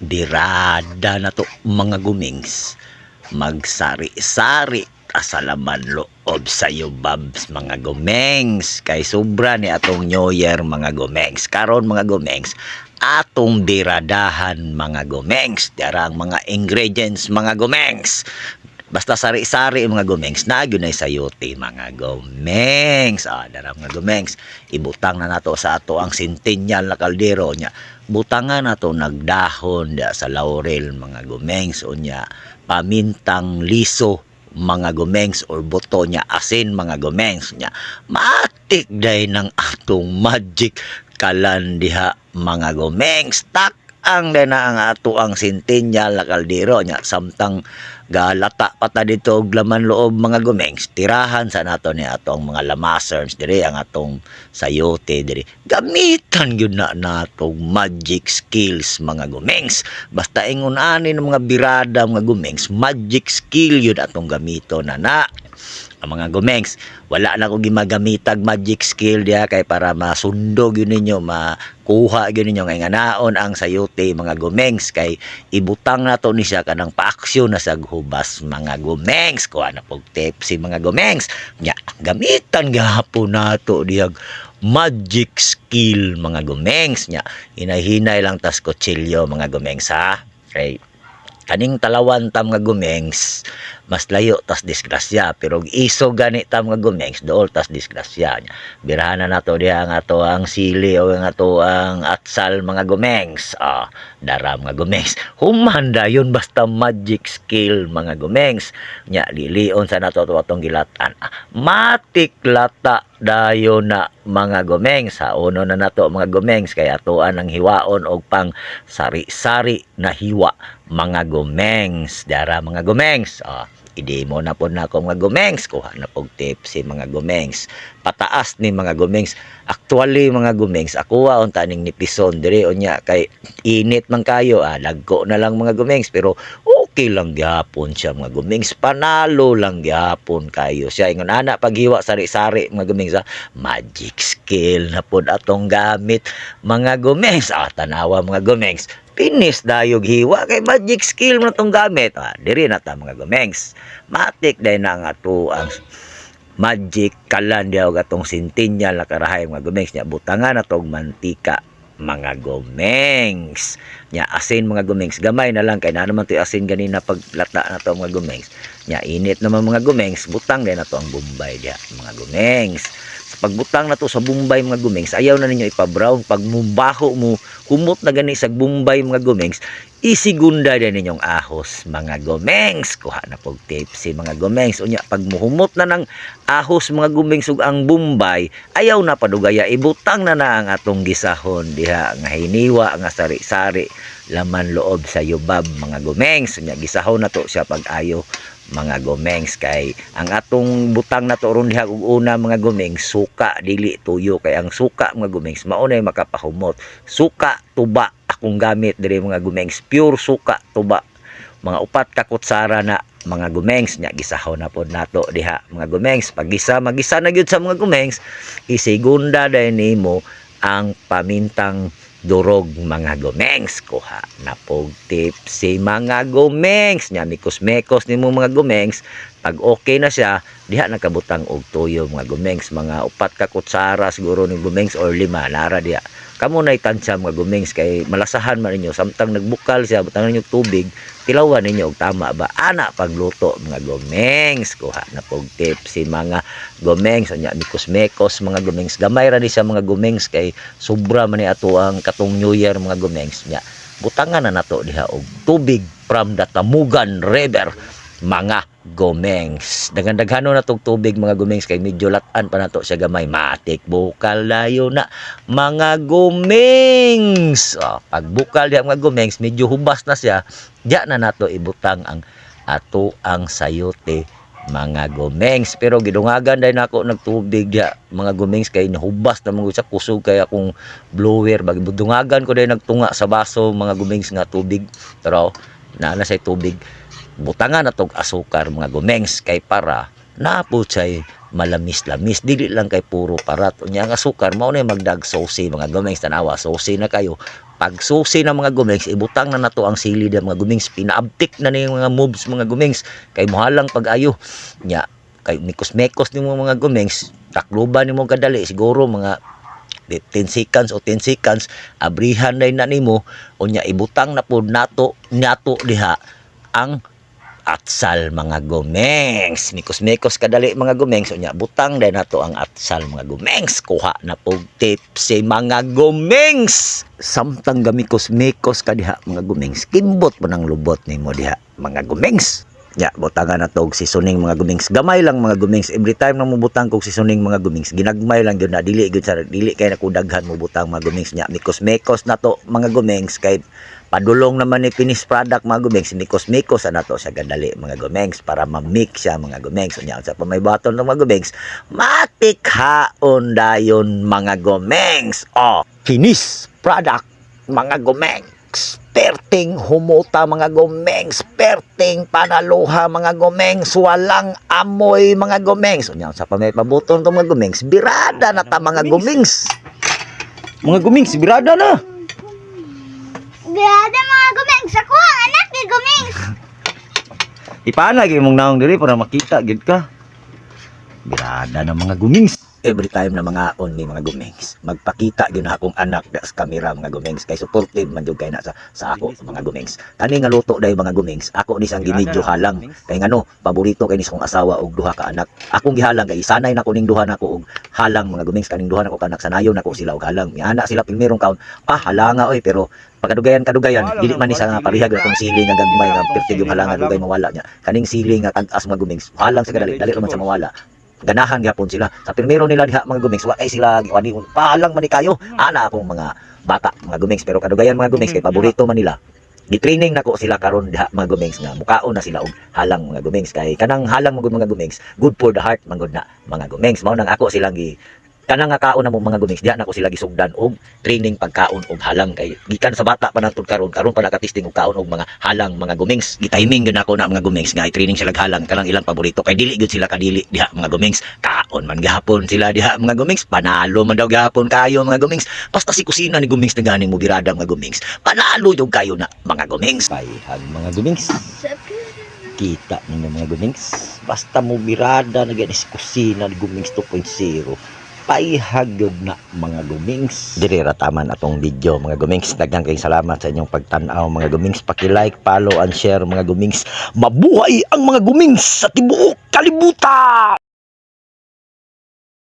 birada na to mga gumings. Magsari-sari asalaman loob sa iyo babs mga gumengs kay sobra ni atong New Year mga gumengs karon mga gumengs atong biradahan mga gumengs dara ang mga ingredients mga gumengs Basta sari-sari mga gumengs, nagyo na sayote mga gumengs. Ah, dara mga gumengs, ibutang na nato sa ato ang centennial na kaldero nya. Butangan nato nagdahon da sa laurel mga gumengs unya pamintang liso mga gumengs or buto nya asin mga gumengs nya. Matik day ng atong magic kalan mga gumengs. Tak ang na ang ato ang centennial na kaldero nya samtang galata pata dito og laman loob mga gumengs tirahan sa nato ni atong mga lamasers diri ang atong sayote diri. Gamitan gyud na natong magic skills mga gumengs. Basta ingon ani ng mga birada mga gumengs magic skill yun atong gamito na na. Ang mga gumengs wala na ko gimaгаmitag magic skill diha kay para masundog yun ninyo makuha yun ninyo ngay nganaon ang sayote mga gumengs. Kay ibutang na to ni siya kanang paaksyon na sa hubas mga gumengs. Kuha na pog tip si mga gumengs. Nya gamitan gahapon nato diyag magic skill mga gumengs. Nya hinay-hinay lang tas kutsilyo mga gumengs ha? Kay kaning talawan tam nga gumengs mas layo tas disgrasya. Pero iso gani tam nga gumengs dool tas disgrasya birahan na nato diha ang ato ang sili o ang ato ang atsal mga gumengs. Ah dara mga gumengs. Human dayon basta magic skill mga gumengs. Nya lilion sa nato atong gilatan. Ah, matik lata dayon na mga gumengs sa uno na nato mga gumengs kay atuan ang hiwaon og pang sari-sari na hiwa mga gumengs dara mga gumengs ah i-demo na po na ako mga gumengs. Kuha na pog tips si mga gumengs. Pataas ni mga gumengs. Actually mga gumengs ako wa unta ning nipison diri unya kay init man kayo ah lagko na lang mga gumengs. Pero okay lang gyapon siya mga gumengs. Panalo lang gyapon kayo siya. Ingon ana paghiwa sari-sari mga gumengs ah, magic skill na pod atong gamit mga gumengs. Ah tanawa mga gumengs pinis dayog hiwa. Kay magic skill mo tong gamit. Ah, diri na mga gumengs. Matik day na nga to ang magic kalan diya og atong centennial na karahay mga gumengs. Nya butangan na tong mantika mga gumengs nya asin mga gumengs gamay na lang kay na naman to asin ganina paglata na to mga gumengs nya init naman mga gumengs butang din na to ang bombay diya mga gumengs sa pagbutang na to sa bombay mga gumengs ayaw na ninyo ipa-brown pag mubaho mo. Kumot na gani sa bombay mga gumengs isigunda din ninyong ahos mga gumengs kuha na pog tape si mga gumengs unya pag muhumot na ng ahos mga gumengs ug ang bombay ayaw na padugaya ibutang na na ang atong gisahon. Diha nga hiniwa nga sari-sari laman loob sa yubab mga gumengs unya gisahon na to siya pag ayo mga gumengs kay ang atong butang na to ron diha ug una mga gumengs suka dili tuyo. Kay ang suka mga gumengs mao na makapahumot. Suka tuba akong gamit diri mga gumengs. Pure suka tuba. Mga upat ka kutsara na mga gumengs nya gisahon na pod nato diha. Mga gumengs pag gisa magisa na gyud sa mga gumengs. Isigunda dahil nimo ang pamintang durog mga gumengs. Kuha na pog tip si mga gumengs. Nya mikos mekos nimo mga gumengs. Pag okay na siya diha nakabutang og tuyo mga gumengs. Mga upat ka kutsara siguro ni gumengs or lima nara diha kamo na itansya mga gumengs kay malasahan man ninyo. Samtang nagbukal siya butang ninyo tubig tilawan ninyo og tama ba? Ana pagluto mga gumengs kuha na pog tip si mga gumengs anya mikos mekos mga gumengs gamay ra ni sa mga gumengs kay sobra man ni ato ang katong new year mga gumengs nya butangan na nato diha og tubig from the Tamugan River mga gumengs dagan-daghano na tog tubig mga gumengs kay medyo latan pa nato siya gamay. Matik bukal layo na. Mga gumengs oh, pag bukal diha mga gumengs medyo hubas na siya. Diya na nato ibutang ang ato ang sayote mga gumengs pero gidungagan dahil nako nagtubig diya mga gumengs kay nahubas na mga kusog kay akong blower. Bag dungagan ko dahil nagtunga sa baso mga gumengs nga tubig. Pero naana say tubig butangan na tog asukar mga gumengs kay para napo say malamis-lamis. Dili lang kay puro parat unya ang asukar mao na magdag sosi mga gumengs tanawa sosi na kayo. Pag susi ng mga gumings ibutang na nato ang sili ng mga gumings pinaabtik na ni mga moves mga gumings kay mohalang pag-ayo. Nya kay mikos-mekos ni mga gumings takluban nimo kadali. Siguro mga 10 seconds o 10 seconds abrihan na na nimo. Unya ibutang na pod nato nato diha ang atsal mga gumengs mikos-mikos kadali mga gumengs unya butang dahil nato ang atsal mga gumengs kuha na po tips si mga gumengs samtang gamikos-mikos ka diha mga gumengs kimbot mo ng lubot nimo diha mga gumengs Ya, butangan na tog seasoning mga gumings. Gamay lang mga gumings. Every time na mo butang kog seasoning mga gumings, ginagmay lang gyud na dili gyud sa dili kay na ko daghan mo butang mga gumings nya. Mikos-mikos na to mga gumings kay padulong naman ni finished product mga gumings mikos-mikos na to siya gadali mga gumings para ma-mix siya mga gumings unya sa pamay baton ng mga gumings matikhaon dayon mga gumings oh finished product mga gumings perting humuta mga gumings perting panaluha mga gumings walang amoy mga gumings unya sa pamay pabuton to mga gumings birada na ta mga gumings mga gumings birada na Grabe mga gumings. Ako ang anak ni gumings. Ipanag imong naong diri para makita gid ka. Birada ng mga gumings. Every time na mga on ni mga gumings, magpakita gyud na akong anak sa kamera mga gumings kay supportive man jud kay na sa, sa ako mga gumings. Kani nga luto dai mga gumings, ako ni sang ginidyo halang. kay ngano paborito kay ni kong asawa og duha ka anak. Akong gihalang kay sanay na ko ning duha nako og halang mga gumings kaning duha nako kanak sanayon nako sila og halang. Miana sila primerong kaon, ah halanga oy pero pagkadugayan kadugayan. Dili man ni sa nga parihag atong sili nga gagmay nga pertig yung halangan dugay mawala niya. Kaning sili nga tag-as mga gumings halang sa kadali dali man sa mawala ganahan gyapon sila. Sa primero nila diha mga gumings wa ay sila giwani pahalang man ni kayo. Ana akong mga bata mga gumings pero kadugayan mga gumings kay paborito man nila. Gi-training nako sila karon diha mga gumings nga mukaon na sila og halang mga gumings kay kanang halang mga mga gumings good for the heart man na mga gumings mao nang ako silang gi kanang nga kaon na mga gumings diha nako sila gisugdan og training pagkaon og halang. Kay gikan sa bata pa natud karon karon pa nakatisting og kaon og mga halang mga gumings gi-timing gyud nako na mga gumings nga i-training sila og halang kanang ilang paborito. Kay dili gyud sila kadili diha mga gumings kaon man gihapon sila diha mga gumings panalo man daw gihapon kayo mga gumings basta si kusina ni gumings na mo birada mga gumings panalo jud kayo na mga gumings hag mga gumings kita ninyo mga gumings basta mo birada na gani si kusina ni gumings 2.0 paihagod na mga gumings. Diri rataman atong video mga gumings. Daghang kayong salamat sa inyong pagtan-aw mga gumings. Paki-like, follow and share mga gumings. Mabuhay ang mga gumings sa tibuok kalibutan.